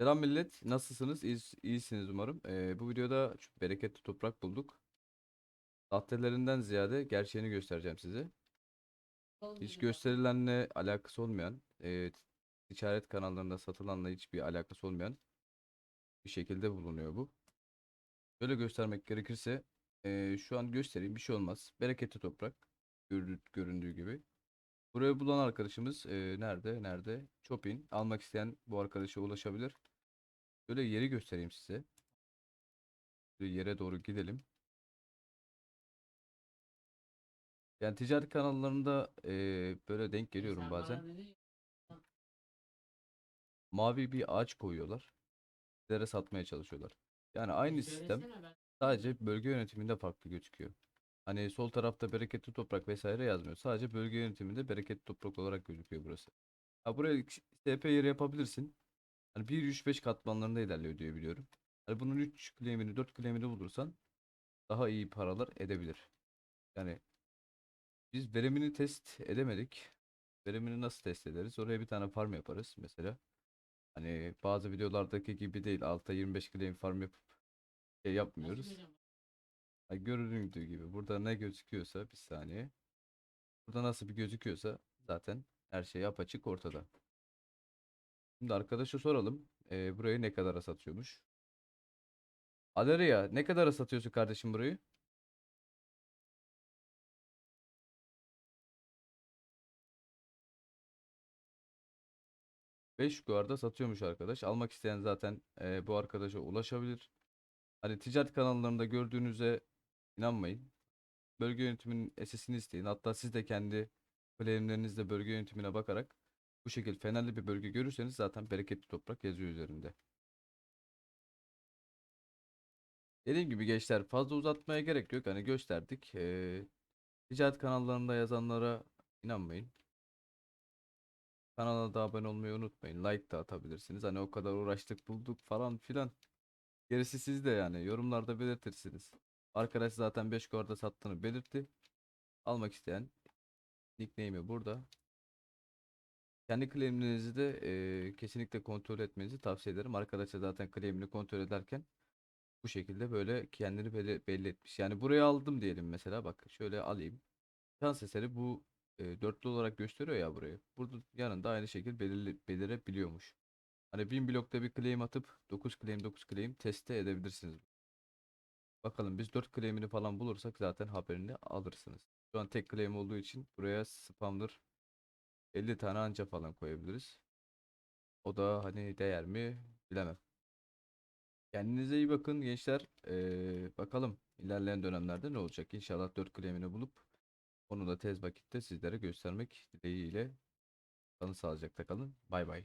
Selam millet. Nasılsınız? İyis- iyisiniz umarım. Ee, bu videoda şu bereketli toprak bulduk. Sahtelerinden ziyade gerçeğini göstereceğim size. Hiç gösterilenle alakası olmayan, e, ticaret kanallarında satılanla hiçbir alakası olmayan bir şekilde bulunuyor bu. Böyle göstermek gerekirse e, şu an göstereyim bir şey olmaz. Bereketli toprak görü- göründüğü gibi. Burayı bulan arkadaşımız e, nerede? Nerede? Chopin. Almak isteyen bu arkadaşa ulaşabilir. Böyle yeri göstereyim size. Böyle yere doğru gidelim. Yani ticaret kanallarında eee, böyle denk geliyorum bazen. Mavi bir ağaç koyuyorlar. Sizlere satmaya çalışıyorlar. Yani aynı sistem sadece bölge yönetiminde farklı gözüküyor. Hani sol tarafta bereketli toprak vesaire yazmıyor. Sadece bölge yönetiminde bereketli toprak olarak gözüküyor burası. Ha buraya SP yeri yapabilirsin. Hani 1-3-5 katmanlarında ilerliyor diye biliyorum. Hani bunun 3 claim'ini 4 claim'ini bulursan daha iyi paralar edebilir. Yani biz verimini test edemedik. Verimini nasıl test ederiz? Oraya bir tane farm yaparız mesela. Hani bazı videolardaki gibi değil. Altta 25 claim farm yapıp şey yapmıyoruz. Ha, göründüğü gibi burada ne gözüküyorsa bir saniye. Burada nasıl bir gözüküyorsa zaten her şey apaçık ortada. Şimdi arkadaşa soralım. Ee, burayı ne kadara satıyormuş? Aleria ne kadara satıyorsun kardeşim burayı? 5 yukarıda satıyormuş arkadaş. Almak isteyen zaten e, bu arkadaşa ulaşabilir. Hani ticaret kanallarında gördüğünüze inanmayın. Bölge yönetiminin SS'ini isteyin. Hatta siz de kendi claimlerinizde bölge yönetimine bakarak bu şekilde fenerli bir bölge görürseniz zaten bereketli toprak yazıyor üzerinde. Dediğim gibi gençler fazla uzatmaya gerek yok. Hani gösterdik. E, ticaret kanallarında yazanlara inanmayın. Kanala da abone olmayı unutmayın. Like da atabilirsiniz. Hani o kadar uğraştık bulduk falan filan. Gerisi sizde yani. Yorumlarda belirtirsiniz. Arkadaş zaten 5 kuarda sattığını belirtti. Almak isteyen nickname'i burada. Kendi claimlerinizi de eee, kesinlikle kontrol etmenizi tavsiye ederim. Arkadaşlar zaten claimini kontrol ederken bu şekilde böyle kendini belli, belli etmiş. Yani buraya aldım diyelim mesela bak şöyle alayım. Şans eseri bu e, dörtlü olarak gösteriyor ya burayı. Burada yanında aynı şekilde belirli, belirebiliyormuş. Hani 1000 blokta bir claim atıp 9 claim 9 claim teste edebilirsiniz. Bakalım biz 4 claim'ini falan bulursak zaten haberini alırsınız. Şu an tek claim olduğu için buraya spamdır 50 tane anca falan koyabiliriz. O da hani değer mi bilemem. Kendinize iyi bakın gençler. Ee, bakalım ilerleyen dönemlerde ne olacak. İnşallah 4 claim'ini bulup onu da tez vakitte sizlere göstermek dileğiyle. Kalın sağlıcakla kalın. Bay bay.